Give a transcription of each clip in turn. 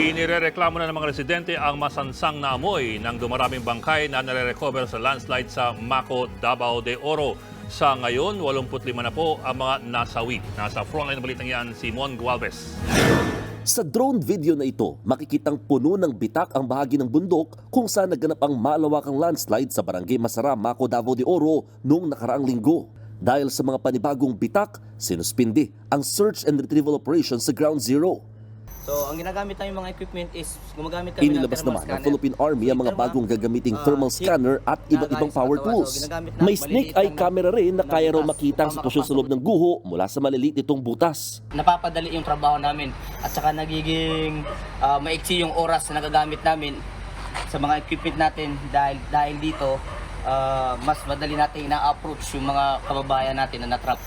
Inirereklamo na ng mga residente ang masansang na amoy ng dumaraming bangkay na nare-recover sa landslide sa Maco, Davao de Oro. Sa ngayon, 85 na po ang mga nasawi. Nasa frontline ng balitang yan, si Mon Gualvez. Sa drone video na ito, makikitang puno ng bitak ang bahagi ng bundok kung saan naganap ang malawakang landslide sa barangay Masara, Maco, Davao de Oro noong nakaraang linggo. Dahil sa mga panibagong bitak, sinuspindi ang search and retrieval operation sa Ground Zero. So, ang ginagamit namin mga equipment is gumagamit kami Inilabas ng thermal naman ng scanner. Philippine Army ang mga bagong gagamiting ah, thermal scanner at na iba't ibang galing sa power katawan. tools. So, ginagamit na May snake eye lang na- camera rin na na kaya raw butas makita ang para sitwasyon sa loob ng guho mula sa maliliit nitong butas. Napapadali yung trabaho namin at saka nagiging ah, maiksi yung oras na nagagamit namin sa mga equipment natin dahil dahil dito ah, mas madali natin ina-approach yung mga kababayan natin na natrap.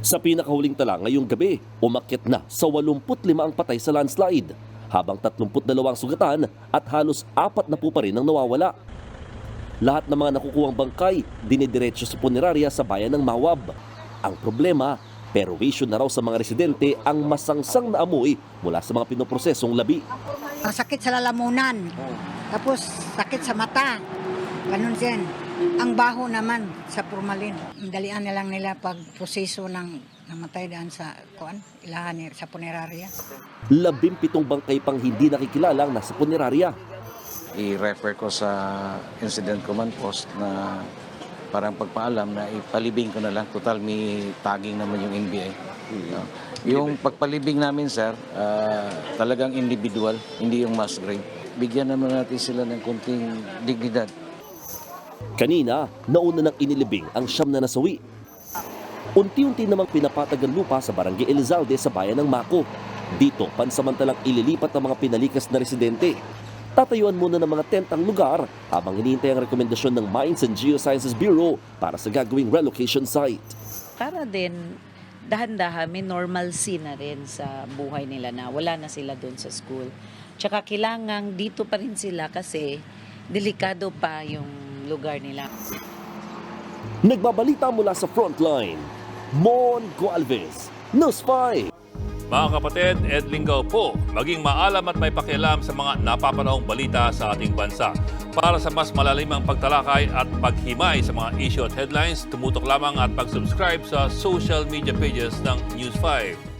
Sa pinakahuling tala ngayong gabi, umakyat na sa 85 ang patay sa landslide, habang 32 ang sugatan at halos apat na po pa rin ang nawawala. Lahat ng mga nakukuhang bangkay dinidiretso sa punerarya sa bayan ng Mawab. Ang problema, perwisyon na raw sa mga residente ang masangsang na amoy mula sa mga pinoprosesong labi. Ang sakit sa lalamunan. Tapos sakit sa mata. Ganun din. Ang baho naman sa formalin. Dalian na lang nila pag proseso ng namatay daan sa kuan, ilahan ni- sa punerarya. Labing pitong bangkay pang hindi nakikilala ang nasa punerarya. i-refer ko sa incident command post na parang pagpaalam na ipalibing ko na lang. Total, may tagging naman yung NBI. No? Yung pagpalibing namin, sir, ah, talagang individual, hindi yung mass grave. Bigyan naman natin sila ng konting dignidad. Kanina, nauna nang inilibing ang siyam na nasawi. Unti-unti namang pinapatag ang lupa sa barangay Elizalde sa bayan ng Mako. Dito, pansamantalang ililipat ang mga pinalikas na residente. Tatayuan muna ng mga tent ang lugar habang hinihintay ang rekomendasyon ng Mines and Geosciences Bureau para sa gagawing relocation site. para din dahan-dahan may normalcy na rin sa buhay nila na wala na sila doon sa school. Tsaka kailangang dito pa rin sila kasi delikado pa yung lugar nila. Nagbabalita mula sa frontline, Mon Gualvez, News 5. Mga kapatid, Ed Lingaw po, maging maalam at may pakialam sa mga napapanahong balita sa ating bansa. Para sa mas malalimang pagtalakay at paghimay sa mga issue at headlines, tumutok lamang at pag-subscribe sa social media pages ng News 5.